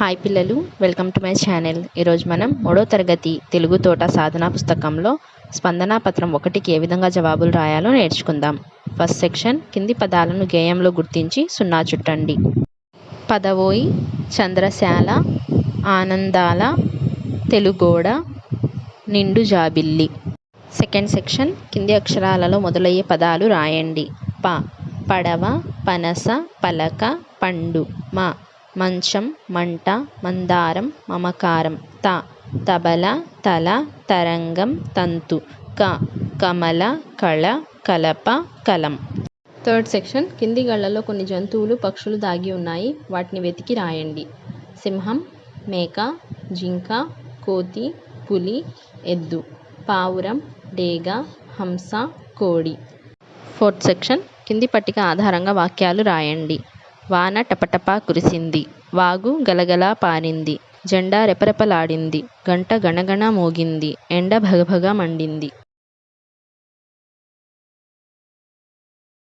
Hi పిల్లలు welcome to my channel. ఈరోజు మనం మూడో తరగతి తెలుగు తోట సాధన పుస్తకంలో స్పందన పత్రం ఒకటికి ఏ విధంగా జవాబులు రాయాలో నేర్చుకుందాం. ఫస్ట్ సెక్షన్ కింది పదాలను గేయంలో గుర్తించి సున్నా చుట్టండి. పదవోయి చంద్రశాల ఆనందాల తెలుగోడ నిండు జాబిల్లి. సెకండ్ సెక్షన్ కింది అక్షరాలలో మొదలయ్యే పదాలు రాయండి. ప పడవ పనస పలక పండు మ మంచం మంట మందారం మమకారం. త తబల తల తరంగం తంతు. క కమల కళ కలప కలం. Third section. కింది గళ్ళలో కొన్ని జంతువులు పక్షులు దాగి ఉన్నాయి. వాటిని వెతికి రాయండి. సింహం మేక జింక కోతి పులి ఎద్దు. పావురం డేగ హంస కోడి. Fourth section. కింది పట్టిక ఆధారంగా వాక్యాలు రాయండి. వాన టపటపా కురిసింది. వాగు గలగలా పారింది. జెండా రెపరెపలాడింది. గంట గణగణ మోగింది. ఎండ భగభగ మండింది.